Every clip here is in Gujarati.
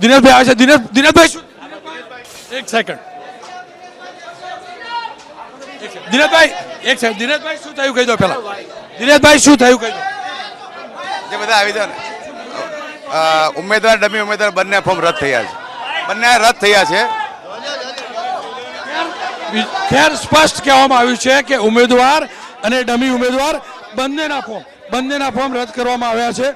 દિનેશભાઈ આવે છે. દિનેશ દિનેશભાઈ શું એક સેકન્ડ દિનેશભાઈ એક સેકન્ડ દિનેશભાઈ શું થયું કહી દો પેલા દિનેશભાઈ શું થયું કહી દો. જે બધા આવી જાવ ને. ઉમેદવાર ડમી ઉમેદવાર બંને ફોર્મ રદ થયા છે. બંને રદ થયા છે. ખેર સ્પષ્ટ કહેવામાં આવ્યું છે કે ઉમેદવાર અને ડમી ઉમેદવાર બંનેના ફોર્મ બંનેના ફોર્મ રદ કરવામાં આવ્યા છે.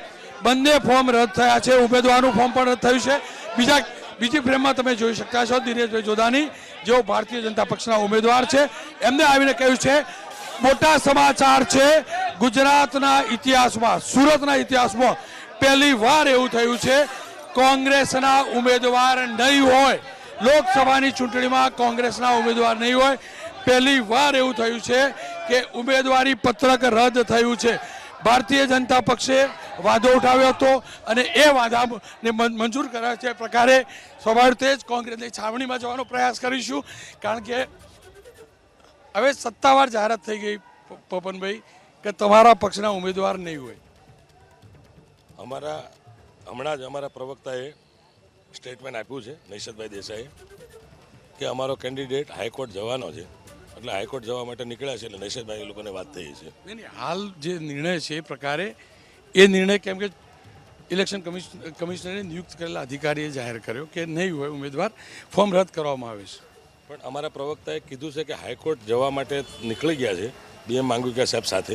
બંને ફોર્મ રદ થયા છે, ઉમેદવારનું ફોર્મ પણ રદ થયું છે. બીજા, બીજી ફ્રેમમાં તમે જોઈ શકતા છો, દિનેશભાઈ જોધાની, જેઓ ભારતીય જનતા પક્ષના ઉમેદવાર છે. એમને આવીને કહ્યું છે, મોટા સમાચાર છે, ગુજરાતના ઇતિહાસમાં, સુરતના ઇતિહાસમાં પહેલી વાર એવું થયું છે, કોંગ્રેસના ઉમેદવાર નહીં હોય. લોકસભાની ચૂંટણીમાં કોંગ્રેસના ઉમેદવાર નહીં હોય. પહેલી વાર એવું થયું છે કે ઉમેદવારી પત્રક રદ થયું છે. ભારતીય જનતા પક્ષે વાંધો ઉઠાવ્યો હતો અને એ વાંધાને મંજૂર કર્યા છે એ પ્રકારે સ્વાભાવિક રીતે જ કોંગ્રેસની છાવણીમાં જવાનો પ્રયાસ કરીશું. કારણ કે હવે સત્તાવાર જાહેરાત થઈ ગઈ પ- પવનભાઈ કે તમારા પક્ષના ઉમેદવાર નહીં હોય. અમારા હમણાં જ અમારા પ્રવક્તાએ સ્ટેટમેન્ટ આપ્યું છે નૈષદભાઈ દેસાઈએ કે અમારો કેન્ડિડેટ હાઈકોર્ટ જવાનો છે. એટલે હાઈકોર્ટ જવા માટે નીકળ્યા છે એટલે નૈષદભાઈ એ લોકોને વાત થઈ છે. હાલ જે નિર્ણય છે એ પ્રકારે એ નિર્ણય કેમ કે ઇલેક્શન કમિશન કમિશનરે નિયુક્ત કરેલા અધિકારીએ જાહેર કર્યો કે નહીં હોય ઉમેદવાર ફોર્મ રદ કરવામાં આવે છે. પણ અમારા પ્રવક્તાએ કીધું છે કે હાઈકોર્ટ જવા માટે નીકળી ગયા છે બીએમ માંગવિકા સાહેબ સાથે.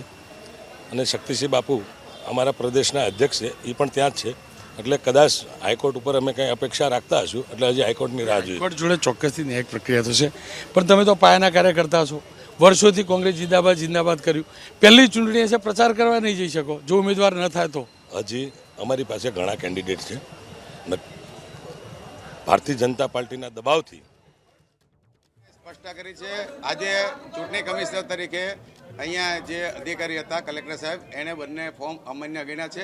અને શક્તિસિંહ બાપુ અમારા પ્રદેશના અધ્યક્ષ છે એ પણ ત્યાં જ છે. એટલે કદાચ હાઈકોર્ટ ઉપર અમે કંઈ અપેક્ષા રાખતા હશું એટલે હજી હાઈકોર્ટની રાહ જોઈએ હાઈકોર્ટ જોડે ચોક્કસથી ન્યાયિક પ્રક્રિયા થશે. પણ તમે તો પાયાના કાર્યકર્તા છો. વર્ષોથી કોંગ્રેસ જિંદાબાદ જિંદાબાદ કર્યું. પહેલી ચૂંટણી હશે પ્રચાર કરવા નહીં જઈ શકો. જો ઉમેદવાર ન થાય તો. હજી અમારી પાસે ઘણા કેન્ડિડેટ છે. ભારતીય જનતા પાર્ટીના દબાવથી સ્પષ્ટતા કરી છે. આજે ચૂંટણી કમિશનર તરીકે અહીંયા જે અધિકારી હતા કલેક્ટર સાહેબ એને બંને ફોર્મ અમાન્ય ગણ્યા છે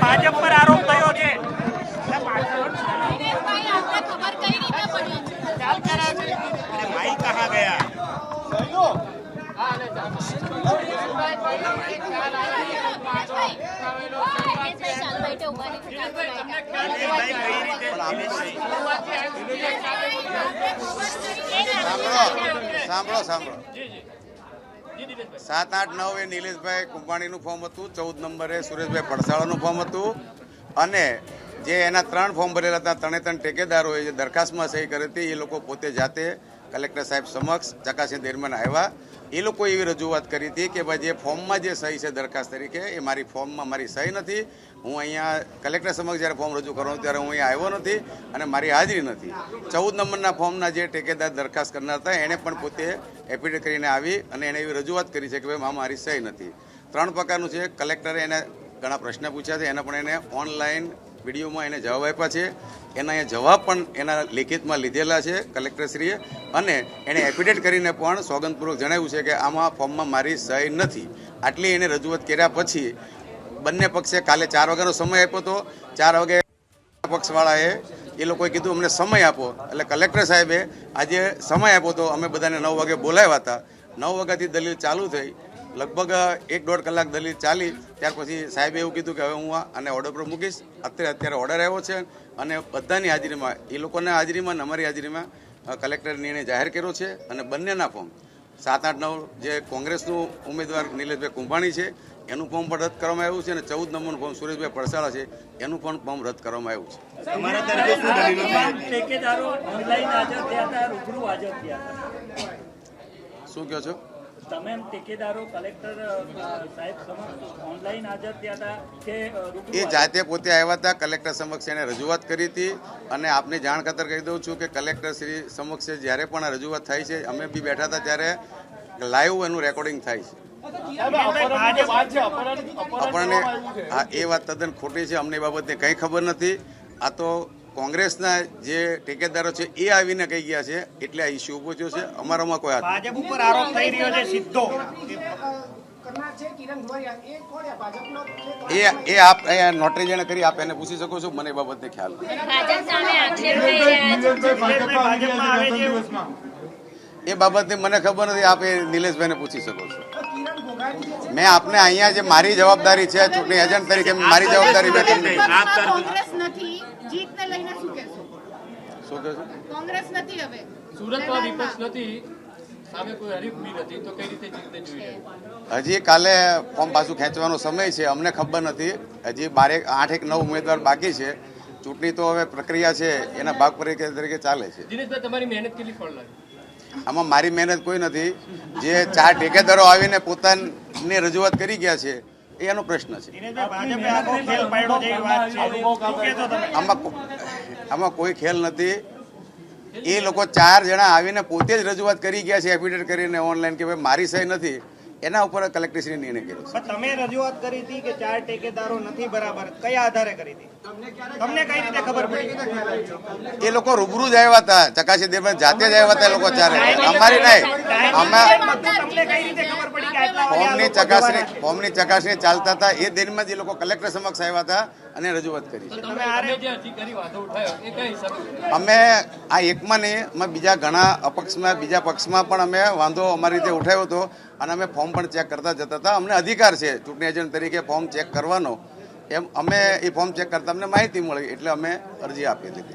ભાજપ પર આરોપ થયો છે દિનેશભાઈ, આપને ખબર કઈ રીતે પડી છે? ભાઈ કહા ગયા દિનેશભાઈ, ચાલ, બેઠે ઊભા રહી. ભાઈ કઈ રીતે સાંભળો સાંભળો. સાત, આઠ, નવ એ નિલેશભાઈ કુંભાણીનું ફોર્મ હતું, ચૌદ નંબરે સુરેશભાઈ પડસાળાનું ફોર્મ હતું. અને જે એના ત્રણ ફોર્મ ભરેલા હતા, ત્રણે ત્રણ ઠેકેદારોએ જે દરખાસ્તમાં સહી કરી હતી, એ લોકો પોતે જાતે કલેક્ટર સાહેબ સમક્ષ ચકાસણી દરમિયાન આવ્યા. એ લોકો એવી રજૂઆત કરી હતી કે ભાઈ જે ફોર્મમાં જે સહી છે દરખાસ્ત તરીકે, એ મારી ફોર્મમાં મારી સહી નથી. હું અહીંયા કલેક્ટર સમક્ષ જ્યારે ફોર્મ રજૂ કરવાનું ત્યારે હું અહીંયા આવ્યો નથી અને મારી હાજરી નથી. ચૌદ નંબરના ફોર્મના જે ટેકેદાર દરખાસ્ત કરનાર હતા, એણે પણ પોતે એફિડેવિટ કરીને આવી અને એણે એવી રજૂઆત કરી છે કે ભાઈ મારી સહી નથી. ત્રણ પ્રકારનું છે. કલેક્ટરે એને ઘણા પ્રશ્ન પૂછ્યા છે. એના પણ એને ઓનલાઈન વિડીયોમાં એને જવાબ આપ્યા છે. એના એ જવાબ પણ એના લિખિતમાં લીધેલા છે કલેક્ટરશ્રીએ. અને એણે એફિડેટ કરીને પણ સોગંદપૂર્વક જણાવ્યું છે કે આમાં ફોર્મમાં મારી સહી નથી. આટલી એને રજૂઆત કર્યા પછી બંને પક્ષે કાલે ચાર વાગ્યાનો સમય આપ્યો હતો. ચાર વાગે પક્ષવાળાએ એ લોકોએ કીધું, અમને સમય આપો. એટલે કલેક્ટર સાહેબે આજે સમય આપ્યો તો અમે બધાને નવ વાગે બોલાવ્યા હતા. નવ વાગ્યાથી દલીલ ચાલુ થઈ. લગભગ એક દોઢ કલાક દલીલ ચાલી ત્યાર પછી સાહેબે એવું કીધું કે હવે હું આ આને ઓર્ડર પર મૂકીશ. અત્યારે અત્યારે ઓર્ડર આવ્યો છે અને બધાની હાજરીમાં એ લોકોના હાજરીમાં અને અમારી હાજરીમાં કલેક્ટર નિર્ણય જાહેર કર્યો છે અને બંનેના ફોર્મ સાત આઠ નવ જે કોંગ્રેસનું ઉમેદવાર નિલેશભાઈ કુંભાણી છે એનું ફોર્મ પણ રદ કરવામાં આવ્યું છે અને ચૌદ નંબરનું ફોર્મ સુરેશભાઈ પડસાળા છે એનું પણ ફોર્મ રદ કરવામાં આવ્યું છે. શું કહો છો? તમે એમ કલેક્ટર સાહેબ સમક્ષ ઓનલાઈન હાજર થયા હતા કે એ જાતે પોતે આવ્યા હતા કલેક્ટર સમક્ષ એને રજૂઆત કરી હતી અને આપને જાણ ખાતર કહી દઉં છું કે કલેક્ટર શ્રી સમક્ષ જ્યારે પણ આ રજૂઆત થાય છે અમે બી બેઠા હતા ત્યારે લાઈવ એનું રેકોર્ડિંગ થાય છે. આપણને હા એ વાત તદ્દન ખોટી છે અમને એ બાબતને કંઈ ખબર નથી. આ તો કોંગ્રેસના જે ટેકેદારો છે એ આવીને કહી ગયા છે એટલે આ ઇસ્યુ ઊભો થયો છે. અમારામાં કોઈ. ભાજપ ઉપર આરોપ થઈ રહ્યો છે સીધો. એ? એ એ આપ નોટરી જેને કરી આપ એને પૂછી શકો છો મને એ બાબતે ખ્યાલ એ બાબતે મને ખબર નથી આપ એ નિલેશભાઈને પૂછી શકો છો. મેં આપને અહીંયા જે મારી જવાબદારી છે ચૂંટણી એજન્ટ તરીકે મારી જવાબદારી મેં તમને નથી. જીતને લઈને શું કહેશો? શું કહેશો? કોંગ્રેસ નથી હવે. સુરતમાં વિપક્ષ નથી સામે કોઈ હરીફ બી નથી તો કઈ રીતે જીતને જોઈએ? હજી કાલે ફોર્મ પાછું ખેંચવાનો સમય છે અમને ખબર નથી. હજી બારેક આઠ એક નવ ઉમેદવાર બાકી છે. ચૂંટણી તો હવે પ્રક્રિયા છે એના ભાગ તરીકે તરીકે ચાલે છે. આમાં મારી મહેનત કોઈ નથી. જે ચાર ઠેકેદારો આવીને પોતાની રજૂઆત કરી ગયા છે એનો પ્રશ્ન છે. દિનેશભાઈ ભાજપે આખો ખેલ પાડ્યો છે એવી વાત છે. શું કહેશો તમે? આમાં આમાં કોઈ ખેલ નથી. એ લોકો ચાર જણા આવીને પોતે જ રજૂઆત કરી ગયા છે એફિડેટ કરીને ઓનલાઈન કે ભાઈ મારી સહી નથી. એના ઉપર કલેક્ટરશ્રીએ નિર્ણય કર્યો છે. તમે રજૂઆત કરી હતી કે ચાર ટેકેદારો નથી બરાબર કયા આધારે કરી હતી? તમને કઈ રીતે ખબર પડી? એ લોકો રૂબરૂ જ આવ્યા હતા ચકાસી દેવા જાતે જ આવ્યા હતા એ લોકો ચારે. અમારી નહીં. અમે ફોર્મની ચકાસણી ફોર્મની ચકાસણી ચાલતા હતા. એ દિનમાં જ એ લોકો કલેક્ટર સમક્ષ આવ્યા હતા. અને રજૂઆત કરી અમે આ એકમાં નહીં અમે બીજા ઘણા અપક્ષમાં બીજા પક્ષમાં પણ અમે વાંધો અમારી રીતે ઉઠાવ્યો હતો અને અમે ફોર્મ પણ ચેક કરતા જતા હતા. અમને અધિકાર છે ચૂંટણી એજન્ટ તરીકે ફોર્મ ચેક કરવાનો. એમ અમે એ ફોર્મ ચેક કરતા અમને માહિતી મળી એટલે અમે અરજી આપી દીધી.